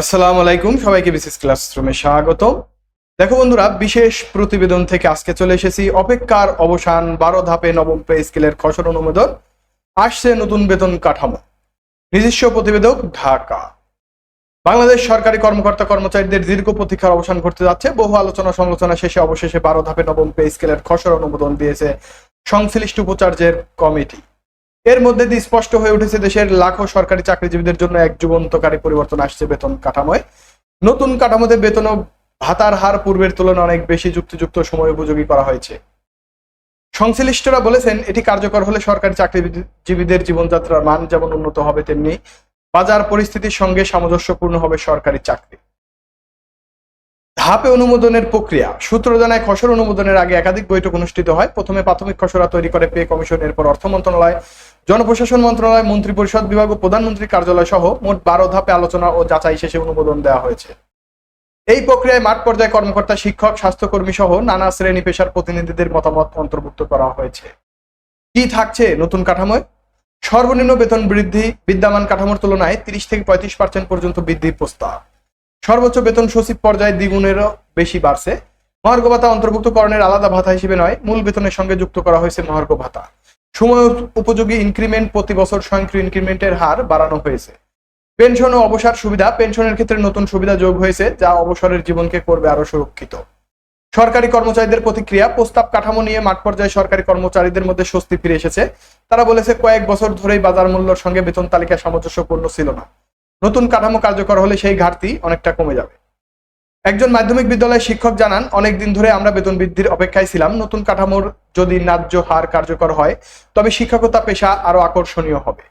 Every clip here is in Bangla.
আসসালামু আলাইকুম, সবাইকে বিসিএস ক্লাসরুমে স্বাগত দেখো বন্ধুরা, বিশেষ প্রতিবেদন থেকে আজকে চলে এসেছি। অপেক্ষার অবসান, বারো ধাপে নবম পে স্কেলের খসড় অনুমোদন, আসছে নতুন বেতন কাঠামো। নিজস্ব প্রতিবেদক, ঢাকা। বাংলাদেশ সরকারি কর্মকর্তা কর্মচারীদের দীর্ঘ প্রতীক্ষার অবসান ঘটতে যাচ্ছে। বহু আলোচনা সমালোচনা শেষে অবশেষে বারো ধাপে নবম পে স্কেলের খসড় অনুমোদন দিয়েছে সংশ্লিষ্ট উপাচার্যের কমিটি। এর মধ্যে দিয়ে স্পষ্ট হয়ে উঠেছে দেশের লাখো সরকারি চাকরিজীবীদের জন্য এক যুবন্তকারী পরিবর্তন আসছে বেতন কাঠামোয়। নতুন কাঠামোতে বেতন ও ভাতার হার পূর্বের তুলনায় অনেক বেশি যুক্তিযুক্ত সময় উপযোগী করা হয়েছে। সংশ্লিষ্টরা বলেছেন, এটি কার্যকর হলে সরকারি চাকরিজীবীদের জীবনযাত্রার মান যেমন উন্নত হবে, তেমনি বাজার পরিস্থিতির সঙ্গে সামঞ্জস্যপূর্ণ হবে সরকারি চাকরি। ধাপে অনুমোদনের প্রক্রিয়া। সূত্র জানায়, খসড় অনুমোদনের আগে একাধিক বৈঠক অনুষ্ঠিত হয়। প্রথমে প্রাথমিক খসড়া তৈরি করে পে কমিশন, এরপর অর্থ মন্ত্রণালয়, জনপ্রশাসন মন্ত্রণালয়, মন্ত্রী পরিষদ বিভাগ ও প্রধানমন্ত্রী কার্যালয় সহ মোট বারো ধাপে আলোচনা ও যাচাই শেষে অনুমোদন দেওয়া হয়েছে। এই প্রক্রিয়ায় মাঠ পর্যায়ে কর্মকর্তা, শিক্ষক, স্বাস্থ্যকর্মী সহ নানা শ্রেণি পেশার প্রতিনিধিদের মতামত অন্তর্ভুক্ত করা হয়েছে। কি থাকছে নতুন কাঠামোয়? সর্বনিম্ন বেতন বৃদ্ধি, বিদ্যমান কাঠামোর তুলনায় তিরিশ থেকে পঁয়ত্রিশ পার্সেন্ট পর্যন্ত বৃদ্ধির প্রস্তাব। সর্বোচ্চ বেতন সচিব পর্যায়ে দ্বিগুণেরও বেশি বাড়ছে। মহার্ঘ ভাতা অন্তর্ভুক্তকরণের আলাদা ভাতা হিসেবে নয়, মূল বেতনের সঙ্গে যুক্ত করা হয়েছে মহার্ঘ ভাতা। সময় উপযোগী ইনক্রিমেন্ট প্রতি বছর স্বয়ংক্রিয় ইনক্রিমেন্টের হার বাড়ানো হয়েছে। পেনশন ও অবসর সুবিধা, পেনশনের ক্ষেত্রে নতুন সুবিধা যোগ হয়েছে, যা অবসরের জীবনকে করবে আরও সুরক্ষিত। সরকারি কর্মচারীদের প্রতিক্রিয়া, প্রস্তাব কাঠামো নিয়ে মাঠ পর্যায়ে সরকারি কর্মচারীদের মধ্যে স্বস্তি ফিরে এসেছে। তারা বলেছে, কয়েক বছর ধরেই বাজার মূল্যের সঙ্গে বেতন তালিকা সামঞ্জস্যপূর্ণ ছিল না। নতুন কাঠামো কার্যকর হলে সেই ঘাটতি অনেকটা কমে যাবে। একজন মাধ্যমিক বিদ্যালয়ের শিক্ষক জানান, অনেক দিন ধরে আমরা বেতন বৃদ্ধির অপেক্ষায় ছিলাম। নতুন কাঠামোর যদি ন্যায্য হার কার্যকর হয়, তবে শিক্ষকতা পেশা আরও আকর্ষণীয় হবে।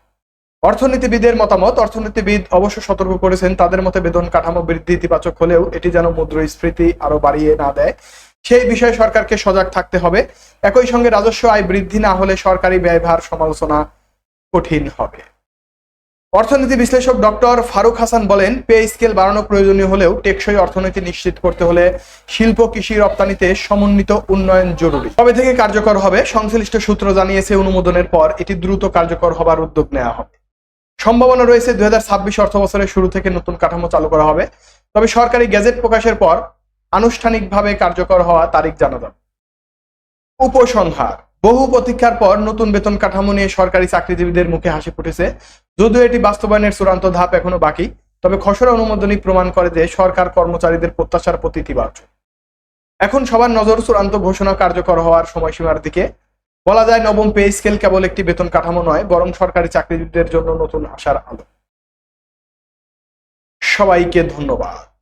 অর্থনীতিবিদের মতামত, অর্থনীতিবিদ অবশ্য সতর্ক করেছেন, তাদের মতে বেতন কাঠামো বৃদ্ধি ইতিবাচক হলেও এটি যেন মুদ্রাস্ফীতি আরও বাড়িয়ে না দেয়। সেই বিষয়ে সরকারকে সজাগ থাকতে হবে। একই সঙ্গে রাজস্ব আয় বৃদ্ধি না হলে সরকারি ব্যয়ভার সমালোচনা কঠিন হবে। অর্থনীতি বিশ্লেষক ডক্টর ফারুক হাসান বলেন, পে স্কেল বাড়ানো প্রয়োজনীয় হলেও টেকসই অর্থনীতি নিশ্চিত করতে হলে শিল্প কৃষি রপ্তানিতে সমন্বিত উন্নয়ন জরুরি। কবে থেকে কার্যকর হবে সংশ্লিষ্ট সূত্র জানিয়েছে অনুমোদনের পর এটি দ্রুত কার্যকর হবার উদ্যোগ নেওয়া হবে। সম্ভাবনা রয়েছে দুই হাজার ছাব্বিশ অর্থ বছরের শুরু থেকে নতুন কাঠামো চালু করা হবে। তবে সরকারি গেজেট প্রকাশের পর আনুষ্ঠানিকভাবে কার্যকর হওয়া তারিখ জানা যাবে। উপসংহার বহু প্রতীক্ষার পর নতুন বেতন কাঠামো নিয়ে সরকারি চাকরিজীবীদের মুখে হাসি ফুটেছে। যদিও এটি বাস্তবায়নের চূড়ান্ত ধাপ এখনও বাকি, তবে খসড়া অনুমোদনই প্রমাণ করে যে সরকার কর্মচারীদের প্রত্যাশার প্রতি ইতিবাচক এখন সবার নজর চূড়ান্ত ঘোষণা কার্যকর হওয়ার সময়সীমার দিকে। বলা যায় নবম পে স্কেল কেবল একটি বেতন কাঠামো নয়, বরং সরকারি চাকরিজীবীদের জন্য নতুন আশার আলো। সবাইকে ধন্যবাদ।